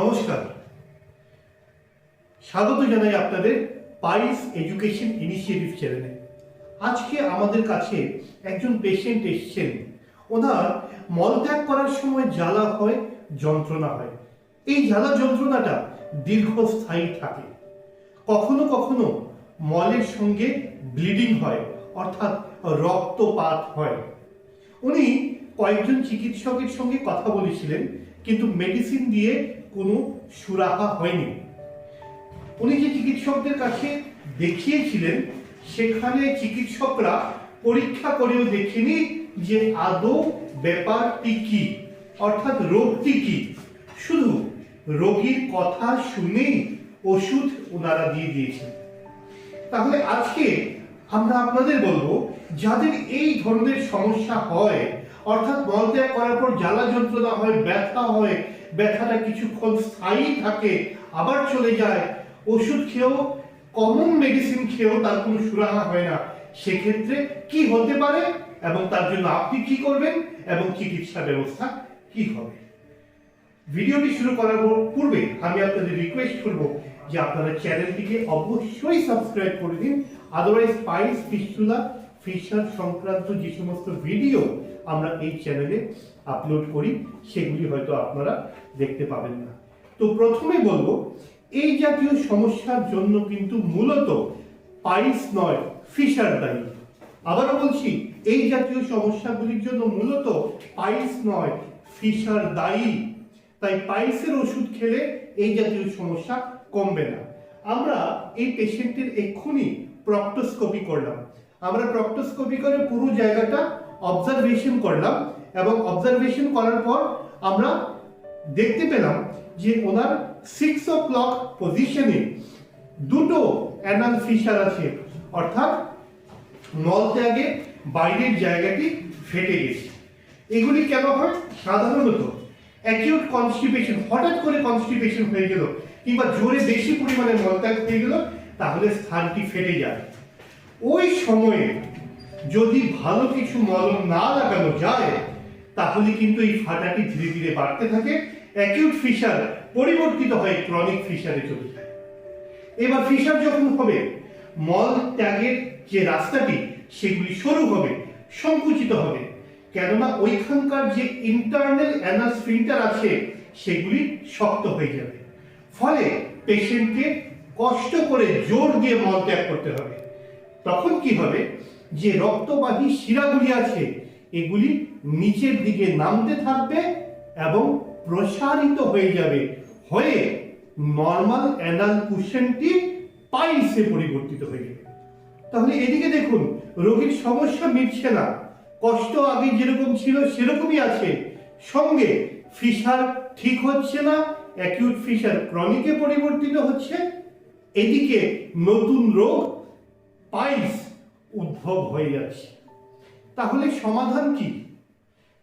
নমস্কার। স্বাগত জানাই আপনাদের পাইস এডুকেশন ইনিশিয়েটিভ চ্যানেলে। আজকে আমাদের কাছে একজন পেশেন্ট এসছেন। ওনার মলত্যাগ করার সময় জ্বালা হয়, যন্ত্রণা হয়। এই জ্বালা যন্ত্রণাটা দীর্ঘস্থায়ী থাকে। কখনো কখনো মলের সঙ্গে ব্লিডিং হয়, অর্থাৎ রক্তপাত হয়। উনি কয়েকজন চিকিৎসকের সঙ্গে কথা বলেছিলেন, কিন্তু মেডিসিন দিয়ে কোনো সুরাহা হয়নি। উনি যে চিকিৎসকদের কাছে দেখিয়েছিলেন, সেখানে চিকিৎসকরা পরীক্ষা করেও দেখেনি যে আদৌ ব্যাপারটি কি, অর্থাৎ রোগটি কি। শুধু রোগীর কথা শুনেই ওষুধ ওনারা দিয়ে দিয়েছেন। তাহলে আজকে আমরা আপনাদের বলব, যাদের এই ধরনের সমস্যা হয়, অর্থাৎ মলত্যাগ করার পর জ্বালা যন্ত্রণা হয়, ব্যথা হয় ব্যথাটা কিছুক্ষণ স্থায়ী থাকে, আবার চলে যায়। ওষুধ খেয়েও কমন মেডিসিন খেয়েও তার কোনো সুরাহা হয় না। সেক্ষেত্রে কি হতে পারে এবং তার জন্য আপনি কি করবেন এবং চিকিৎসা ব্যবস্থা কি হবে? ভিডিওটি শুরু করার পূর্বে আমি আপনাদের রিকোয়েস্ট করব যে আপনারা চ্যানেলটিকে অবশ্যই সাবস্ক্রাইব করে দিন। আদারওয়াইজ পাইস ফিস্টুলা ফিশার সংক্রান্ত যে সমস্ত ভিডিও আমরা এই চ্যানেলে আপলোড করি, সেগুলি হয়তো আপনারা দেখতে পাবেন না। তো প্রথমে বলব, এই জাতীয় সমস্যার জন্য কিন্তু মূলত পাইস নয়, ফিশার দায়ী। আবারও বলছি, এই জাতীয় সমস্যাগুলির জন্য মূলত পাইস নয়, ফিশার দায়ী। তাই পাইসের ওষুধ খেলে এই জাতীয় সমস্যা কমবে না। আমরা এই পেশেন্টের এক্ষুনি প্রক্টোস্কোপি করলাম। আমরা প্রক্টোস্কোপি করে পুরো জায়গাটা অবজারভেশন করলাম এবং অবজারভেশন করার পর আমরা দেখতে পেলাম যে ওনার সিক্স ও ক্লক পজিশনে দুটো অ্যানাল ফিশার আছে। অর্থাৎ মলত্যাগে বাইরের জায়গাটি ফেটে গেছে। এগুলি কেন হয়? সাধারণত অ্যাকিউট কনস্টিপেশন হঠাৎ করে কনস্টিপেশন হয়ে গেল কিংবা জোরে বেশি পরিমাণে মলত্যাগ হয়ে গেল, তাহলে স্থানটি ফেটে যায়। ওই সময়ে যদি ভালো কিছু মলম না লাগানো যায়, তাহলে কিন্তু এই ফাটাটি ধীরে ধীরে বাড়তে থাকে। অ্যাকিউট ফিশার পরিবর্তিত হয় ক্রনিক ফিশারে চলে যায়। এবার ফিশার যখন হবে, মল ত্যাগের যে রাস্তাটি, সেগুলি সরু হবে, সংকুচিত হবে। কেননা ওইখানকার যে ইন্টারনাল অ্যানাল স্ফিংটার আছে, সেগুলি শক্ত হয়ে যাবে। ফলে পেশেন্টকে কষ্ট করে জোর দিয়ে মল ত্যাগ করতে হবে। তখন কি হবে? যে রক্তবাহী শিরাগুলি আছে, এগুলি নিচের দিকে নামতে থাকবে এবং প্রসারিত হয়ে যাবে। হয়ে নর্মাল অ্যানাল কুশনটি পাইলসে পরিবর্তিত হয়ে যাবে। তাহলে এদিকে দেখুন, রোগীর সমস্যা মিটছে না। কষ্ট আগে যেরকম ছিল সেরকমই আছে। সঙ্গে ফিশার ঠিক হচ্ছে না অ্যাকিউট ফিশার ক্রনিকে পরিবর্তিত হচ্ছে। এদিকে নতুন রোগ পাইলস উদ্ভব হয়ে যাচ্ছে তাহলে সমাধান কি?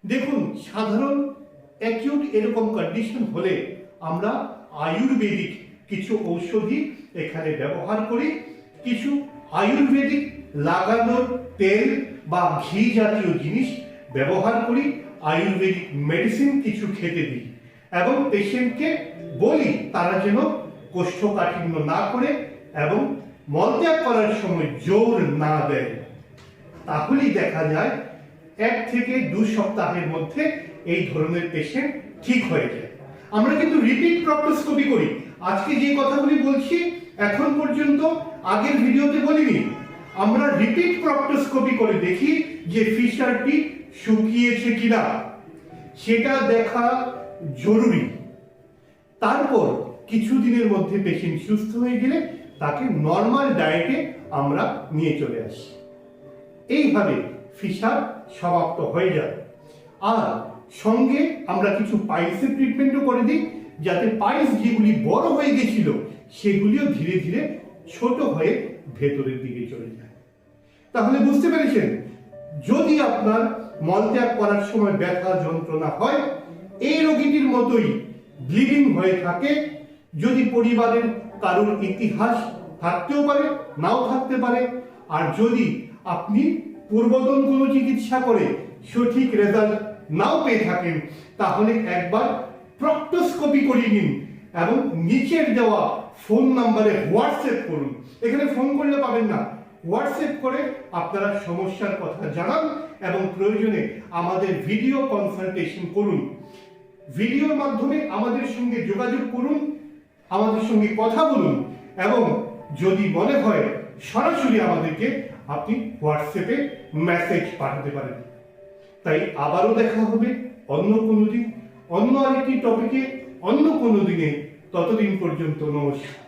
দেখুন, সাধারণ অ্যাকিউট এরকম কন্ডিশন হলে আমরা আয়ুর্বেদিক কিছু ঔষধি এখানে ব্যবহার করি। কিছু আয়ুর্বেদিক লাগানোর তেল বা ঘি জাতীয় জিনিস ব্যবহার করি। আয়ুর্বেদিক মেডিসিন কিছু খেতে দিই। এবং পেশেন্টকে বলি, তারা যেন কোষ্ঠকাঠিন্য না করে এবং মলত্যাগ করার সময় জোর না দেয়, তাহলেই দেখা যায় এক থেকে দু সপ্তাহের মধ্যে এই ধরনের পেশেন্ট ঠিক হয়ে যায়। আমরা কিন্তু রিপিট প্রক্টোস্কোপি করি। আজকে যে কথাগুলি বলছি, এখন পর্যন্ত আগের ভিডিওতে বলিনি। আমরা রিপিট প্রক্টোস্কোপি করে দেখি যে ফিশারটি শুকিয়েছে কিনা। সেটা দেখা জরুরি। তারপর কিছুদিনের মধ্যে পেশেন্ট সুস্থ হয়ে গেলে তাকে নর্মাল ডায়েটে আমরা নিয়ে চলে আসি। এইভাবে ফিশার সমাপ্ত হয়ে যায়। আর সঙ্গে আমরা কিছু পাইলসের ট্রিটমেন্টও করে দিই, যাতে পাইলস যেগুলি বড় হয়ে গেছিল, সেগুলিও ধীরে ধীরে ছোট হয়ে ভেতরের দিকে চলে যায়। তাহলে বুঝতে পেরেছেন, যদি আপনার মলত্যাগ করার সময় ব্যথা যন্ত্রণা হয়, এই রোগীটির মতোই ব্লিডিং হয়ে থাকে। যদি পরিবারের কারোর ইতিহাস থাকতেও পারে, নাও থাকতে পারে। আর যদি আপনি পূর্বতন কোনো চিকিৎসা করে সঠিক রেজাল্ট নাও পেয়ে থাকেন, তাহলে একবার প্রক্টোস্কোপি করিয়ে নিন এবং নিচের দেওয়া ফোন নাম্বারে হোয়াটসঅ্যাপ করুন। এখানে ফোন করলে পাবেন না। হোয়াটসঅ্যাপ করে আপনারা সমস্যার কথা জানান এবং প্রয়োজনে আমাদের ভিডিও কনসালটেশন করুন। ভিডিওর মাধ্যমে আমাদের সঙ্গে যোগাযোগ করুন। আমাদের সঙ্গে কথা বলুন এবং যদি মনে হয় সরাসরি আমাদেরকে আপনি হোয়াটসঅ্যাপে মেসেজ পাঠাতে পারেন। তাই আবারও দেখা হবে অন্য কোনো দিন, অন্য আরেকটি টপিকে, অন্য কোনো দিনে। ততদিন পর্যন্ত নমস্কার।